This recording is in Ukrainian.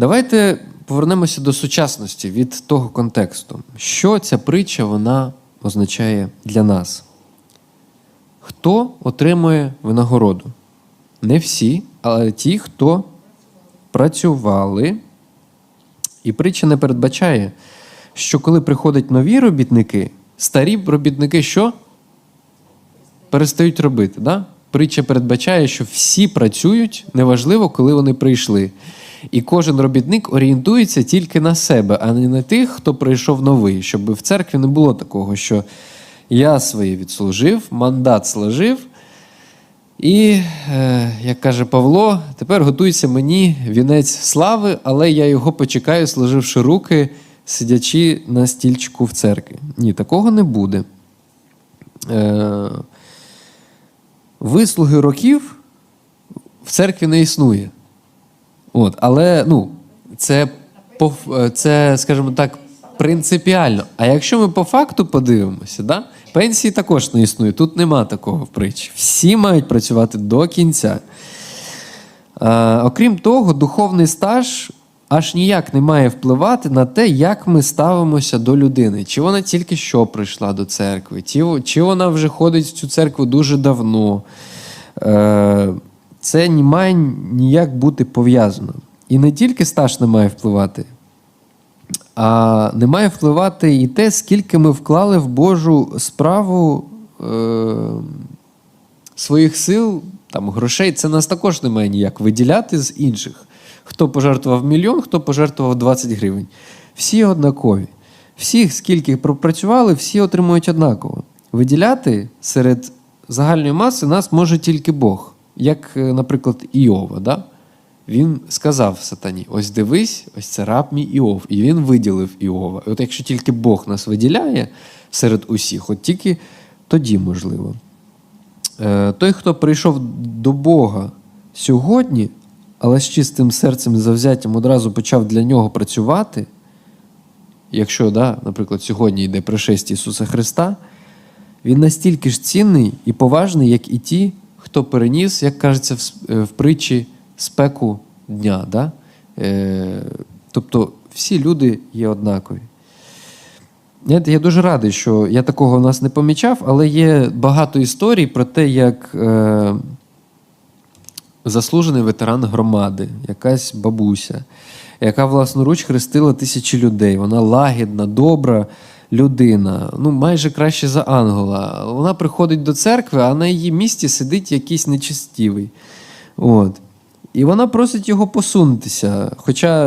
Давайте повернемося до сучасності від того контексту. Що ця притча вона означає для нас? Хто отримує винагороду? Не всі, але ті, хто працювали. І притча не передбачає, що коли приходять нові робітники, старі робітники що? Перестають робити. Да? Притча передбачає, що всі працюють, неважливо, коли вони прийшли. І кожен робітник орієнтується тільки на себе, а не на тих, хто прийшов новий, щоб в церкві не було такого, що я своє відслужив, мандат служив, і, е, як каже Павло, тепер готується мені вінець слави, але я його почекаю, сложивши руки, сидячи на стільчику в церкві. Ні, такого не буде. Е, вислуги років в церкві не існує. От, але ну, це, е, це, скажімо так, принципіально. А якщо ми по факту подивимося, да? пенсії також не існує. Тут нема такого в притчі. Всі мають працювати до кінця. Е, окрім того, духовний стаж аж ніяк не має впливати на те, як ми ставимося до людини. Чи вона тільки що прийшла до церкви, чи вона вже ходить в цю церкву дуже давно. Е, це не має ніяк бути пов'язано. І не тільки стаж не має впливати, а не має впливати і те, скільки ми вклали в Божу справу е, своїх сил, там, грошей. Це нас також не має ніяк виділяти з інших. Хто пожертвував мільйон, хто пожертвував 20 гривень. Всі однакові. Всіх, скільки пропрацювали, всі отримують однаково. Виділяти серед загальної маси нас може тільки Бог, як, е, наприклад, Іова. Да? Він сказав сатані: ось дивись, ось це раб мій Іов. І він виділив Іова. І от якщо тільки Бог нас виділяє серед усіх, от тільки тоді можливо. Е, Той, хто прийшов до Бога сьогодні, але з чистим серцем і завзяттям одразу почав для нього працювати, якщо, да, наприклад, сьогодні йде пришестя Ісуса Христа, він настільки ж цінний і поважний, як і ті, хто переніс, як кажеться в, е, притчі, спеку дня. Да? Е, тобто всі люди є однакові. Я дуже радий, що я такого в нас не помічав, але є багато історій про те, як е, заслужений ветеран громади, якась бабуся, яка власноруч хрестила тисячі людей. Вона лагідна, добра людина, ну майже краще за ангела. Вона приходить до церкви, а на її місці сидить якийсь нечистівий. От. І вона просить його посунутися. Хоча